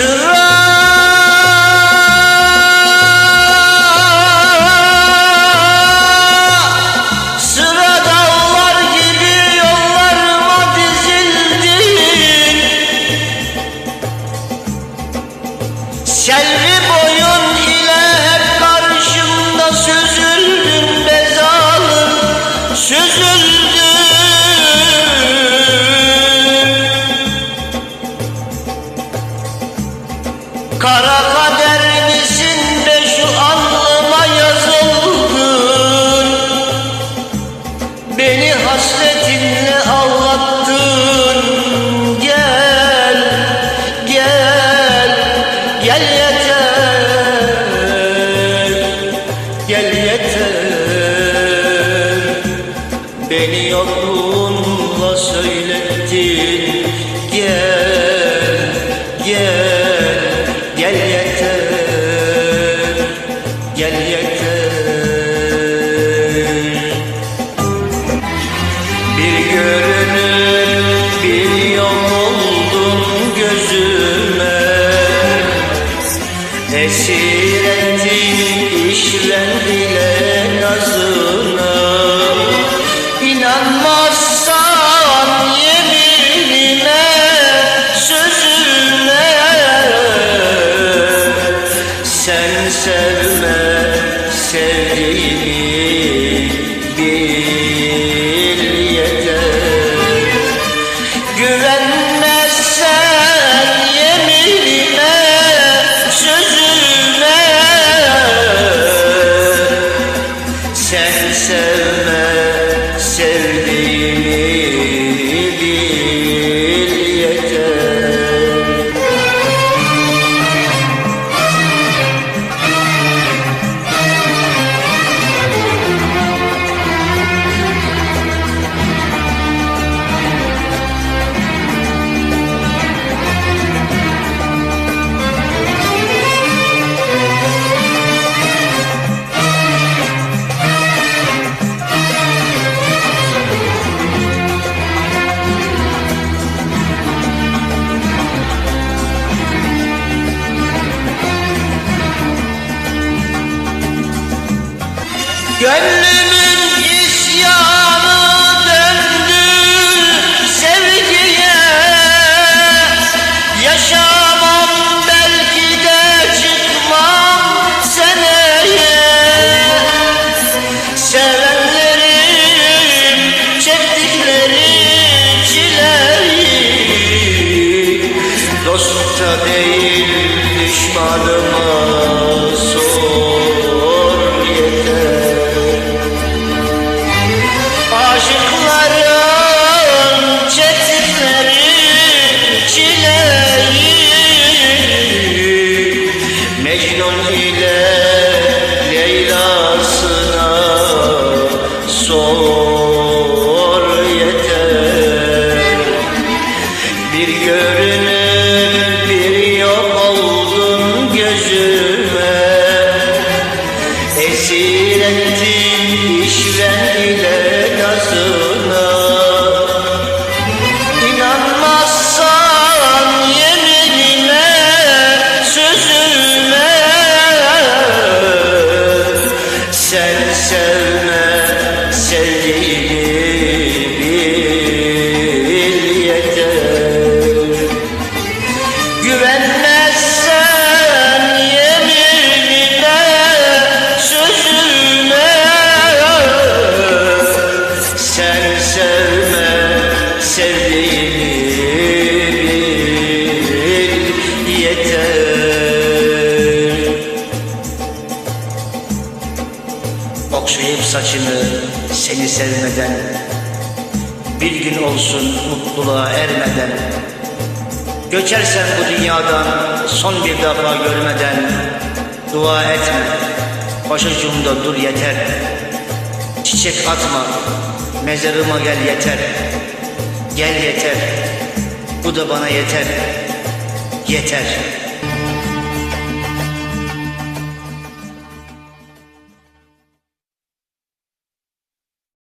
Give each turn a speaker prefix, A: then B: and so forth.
A: Sıra! Sıra dağlar gibi yollarıma dizildin Selvi boyu gel yeter Gel yeter. Beni yokluğunla söylettin Gel, gel, gel yeter Gel yeter sevme sevdiğimi bil yeter. Güvenmezsen yeminime sözüme. Sen sevme Gönlümün isyanı döndü sevgiye. Yaşamam belki de çıkmam seneye. Sevenlerin çektikleri çileyi. Dosta değil düşmanıma Mecnun ile Leyla'sına sor yeter. Bir görünür yeter Okşayıp saçını seni sevmeden Bir gün olsun mutluluğa ermeden Göçersen bu dünyadan son bir defa görmeden Dua etme, başucumda dur yeter. Çiçek atma, mezarıma gel yeter. Gel yeter, bu da bana yeter Yeter